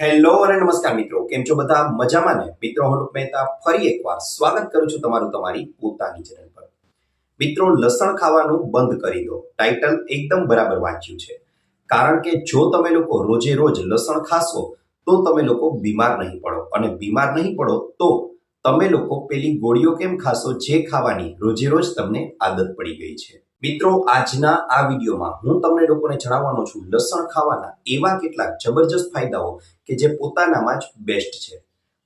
Hello અને નમસ્કાર મિત્રો, કેમ છો બધા? મજામાં ને? મિત્રો, હું મહેતા ફરી એકવાર સ્વાગત કરું છું તમારું તમારી પોતાની ચેનલ પર. મિત્રો, લસણ ખાવાનું બંધ કરી દો. ટાઇટલ એકદમ બરાબર વાંચ્યું છે. કારણ કે જો તમે લોકો રોજે રોજ લસણ ખાશો, તો તમે લોકો બીમાર નહીં પડો. અને બીમાર નહીં પડો તો તમે લોકો પેલી ગોળીઓ કેમ ખાશો? જે ખાવાની રોજે રોજ તમને આદત પડી ગઈ છે. મિત્રો, આજના આ વિડીયોમાં હું તમને લોકોને જણાવવાનો છું, લસણ ખાવાના એવા કેટલાક જબરજસ્ત ફાયદાઓ કે જે પોતાનામાં જ બેસ્ટ છે.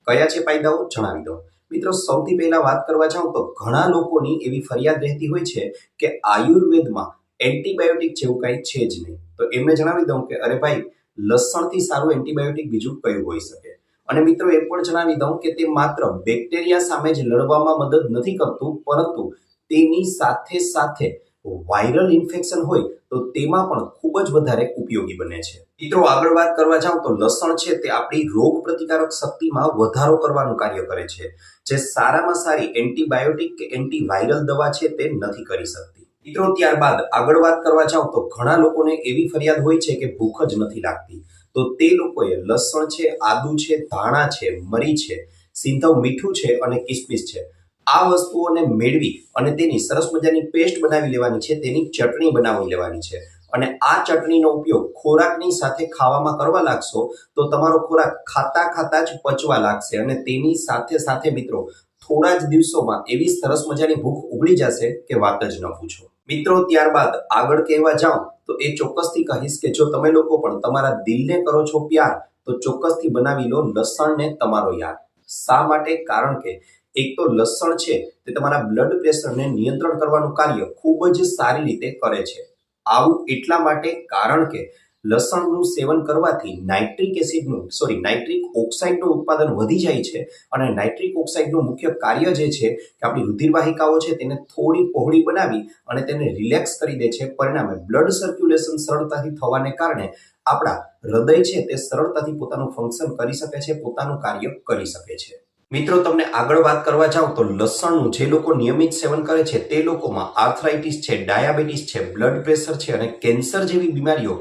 કયા છે ફાયદાઓ? જણાવી દો મિત્રો, સૌથી પહેલા વાત કરવા જાઉં તો ઘણા લોકોની એવી ફરિયાદ રહેતી હોય છે કે આયુર્વેદમાં એન્ટીબાયોટિક જેવું કાંઈ છે જ નહીં. તો એમને જણાવી દઉં કે, અરે ભાઈ, લસણથી સારું એન્ટીબાયોટિક બીજું કયું હોઈ શકે? અને મિત્રો, એ પણ જણાવી દઉં કે તે માત્ર બેક્ટેરિયા સામે જ લડવામાં મદદ નથી કરતું, પરંતુ તેની સાથે સાથે વાયરલ ઇન્ફેક્શન હોય તો તેમાં પણ ખૂબ જ વધારે ઉપયોગી બને છે. મિત્રો, આગળ વાત કરવા જાઉં તો લસણ છે તે આપણી રોગ પ્રતિકારક શક્તિમાં વધારો કરવાનું કાર્ય કરે છે. જે સારામાં સારી એન્ટીબાયોટિક કે એન્ટીવાયરલ દવા છે તે નથી કરી શકતી. મિત્રો, ત્યારબાદ આગળ વાત કરવા જાઉં તો ઘણા લોકોને એવી ફરિયાદ હોય છે કે ભૂખ જ નથી લાગતી. તો તે લોકોએ લસણ છે, આદુ છે, ધાણા છે, મરી છે, સિંધવ મીઠું છે અને કિસમિસ છે. આ વસ્તુઓને મેળવી અને તેની સરસ મજાની પેસ્ટ બનાવી લેવાની છે, તેની ચટણી બનાવી લેવાની છે. અને આ ચટણીનો ઉપયોગ ખોરાકની સાથે ખાવામાં કરવા લાગશો, તો તમારો ખોરાક ખાતા ખાતા જ પચવા લાગશે. અને તેની સાથે સાથે મિત્રો, થોડા જ દિવસોમાં એવી સરસ મજાની ભૂખ ઉગડી જશે કે વાત જ ન પૂછો. મિત્રો, ત્યારબાદ આગળ કહેવા જાઉં, તો એ ચોક્કસથી કહીશ કે જો તમે લોકો પણ તમારા દિલને કરો છો પ્યાર, તો ચોક્કસથી બનાવી લો લસણને તમારો યાર. શા માટે? કારણ કે એક તો લસણ છે તે તમારા બ્લડ પ્રેશરને નિયંત્રણ કરવાનું કાર્ય ખૂબ જ સારી રીતે કરે છે. આવું એટલા માટે કારણ કે લસણનું સેવન કરવાથી નાઇટ્રિક એસિડનું સોરી નાઇટ્રિક ઓક્સાઇડનું ઉત્પાદન વધી જાય છે અને નાઇટ્રિક ઓક્સાઇડનું મુખ્ય કાર્ય જે છે કે આપણી રુધિરવાહિકાઓ છે તેને થોડી પહોળી બનાવી અને તેને રિલેક્સ કરી દે છે. પરિણામે બ્લડ સર્ક્યુલેશન સરળતાથી થવાને કારણે આપણા હૃદય છે તે સરળતાથી પોતાનું ફંક્શન કરી શકે છે, પોતાનું કાર્ય કરી શકે છે. મિત્રો, તમને આગળ વાત કરવા જાઉં તો લસણનું જે લોકો નિયમિત સેવન કરે છે, તે લોકોમાં આર્થરાઇટિસ છે, ડાયાબિટીસ છે, બ્લડ પ્રેશર છે અને કેન્સર જેવી બીમારીઓ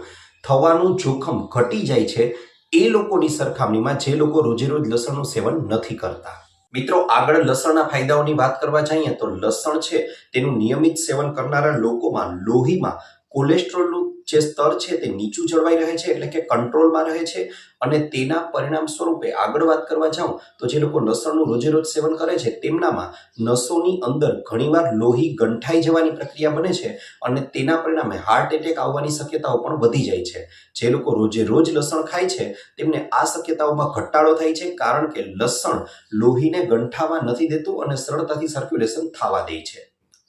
થવાનું જોખમ ઘટી જાય છે, એ લોકોની સરખામણીમાં જે લોકો રોજે રોજ લસણનું સેવન નથી કરતા. મિત્રો, આગળ લસણના ફાયદાઓની વાત કરવા જઈએ તો લસણ છે, તેનું નિયમિત સેવન કરનારા લોકોમાં લોહીમાં કોલેસ્ટ્રોલનું જે સ્તર છે તે નીચું જળવાઈ રહે છે એટલે કે કંટ્રોલમાં રહે છે. અને તેના પરિણામ સ્વરૂપે આગળ વાત કરવા જાઉં તો જે લોકો લસણનું રોજે રોજ સેવન કરે છે તેમનામાં નસોની અંદર ઘણીવાર લોહી ગંઠાઈ જવાની પ્રક્રિયા બને છે અને તેના પરિણામે હાર્ટ એટેક આવવાની શક્યતાઓ પણ વધી જાય છે. જે લોકો રોજે રોજ લસણ ખાય છે તેમને આ શક્યતાઓમાં ઘટાડો થાય છે કારણ કે લસણ લોહીને ગંઠાવા નથી દેતું અને સરળતાથી સર્ક્યુલેશન થવા દે છે.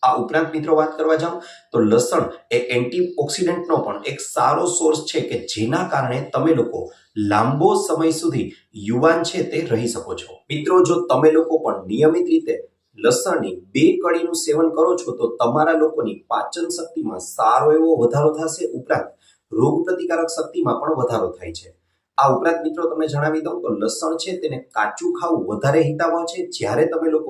આ ઉપરાંત મિત્રો વાત કરવા જાઉં, તો લસણ એ એન્ટીઓક્સિડન્ટનો પણ એક સારો સોર્સ છે કે જેના કારણે તમે લોકો લાંબો સમય સુધી યુવાન છે તે રહી શકો છો. મિત્રો, જો તમે લોકો પણ નિયમિત રીતે લસણની બે કળીનું સેવન કરો છો, તો તમારા લોકોની પાચન શક્તિમાં સારો એવો વધારો થશે. ઉપરાંત રોગ પ્રતિકારક શક્તિમાં પણ વધારો થાય છે. આ ઉપરાંત મિત્રો તમને જણાવી દઉં, તો લસણ છે તેને કાચું ખાવું વધારે હિતાવહ છે. જ્યારે તમે લોકો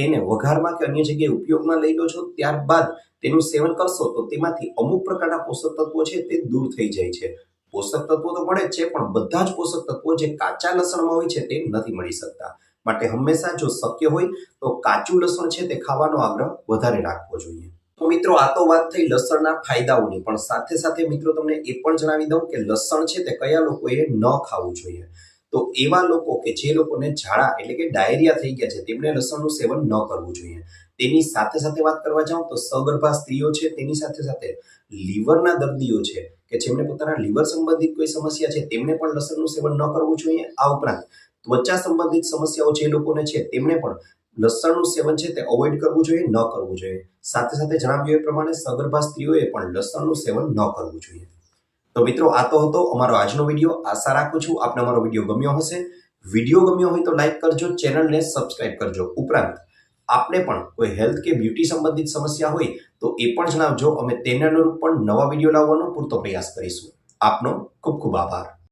તેને વઘારમાં કે અન્ય જગ્યાએ ઉપયોગમાં લઈ લો છો, ત્યારબાદ તેનું સેવન કરશો, તો તેમાંથી અમુક પ્રકારના પોષક તત્વો છે તે દૂર થઈ જાય છે. પોષક તત્વો તો મળે છે, પણ બધા જ પોષક તત્વો જે કાચા લસણમાં હોય છે તે નથી મળી શકતા. માટે હંમેશા જો શક્ય હોય, તો કાચું લસણ છે તે ખાવાનો આગ્રહ વધારે રાખવો જોઈએ. તો મિત્રો, આ તો વાત થઈ લસણના ફાયદાઓની, પણ સાથે સાથે મિત્રો તમને એ પણ જણાવી દઉં કે લસણ છે તે કયા લોકોએ ન ખાવું જોઈએ. તો એવા લોકો કે જે લોકોને ઝાડા એટલે કે ડાયરિયા થઈ ગયા છે, તેમણે લસણનું સેવન ન કરવું જોઈએ. તેની સાથે સાથે વાત કરવા જાઉં તો સગર્ભા સ્ત્રીઓ છે, તેની સાથે સાથે લીવરના દર્દીઓ છે, કે જેમને પોતાના લીવર સંબંધિત કોઈ સમસ્યા છે તેમણે પણ લસણનું સેવન ન કરવું જોઈએ. આ ઉપરાંત ત્વચા સંબંધિત સમસ્યાઓ જે લોકોને છે તેમણે પણ લસણનું સેવન છે તે અવોઇડ કરવું જોઈએ, ન કરવું જોઈએ. સાથે સાથે જણાવ્યું એ પ્રમાણે સગર્ભા સ્ત્રીઓએ પણ લસણનું સેવન ન કરવું જોઈએ. તો મિત્રો, આ તો હતો અમારો આજનો વીડિયો. આશા રાખું છું આપને અમારો વીડિયો ગમ્યો હશે. વીડિયો ગમ્યો હોય તો લાઈક કરજો, ચેનલને સબસ્ક્રાઇબ કરજો ઉપરાંત. આપને પણ કોઈ હેલ્થ કે બ્યુટી સંબંધિત સમસ્યા હોય તો એ પણ જણાવજો. અમે તેને અનુરૂપ પણ નવા વીડિયો લાવવાનો પૂરતો પ્રયાસ કરીશું. આપનો ખૂબ ખૂબ આભાર.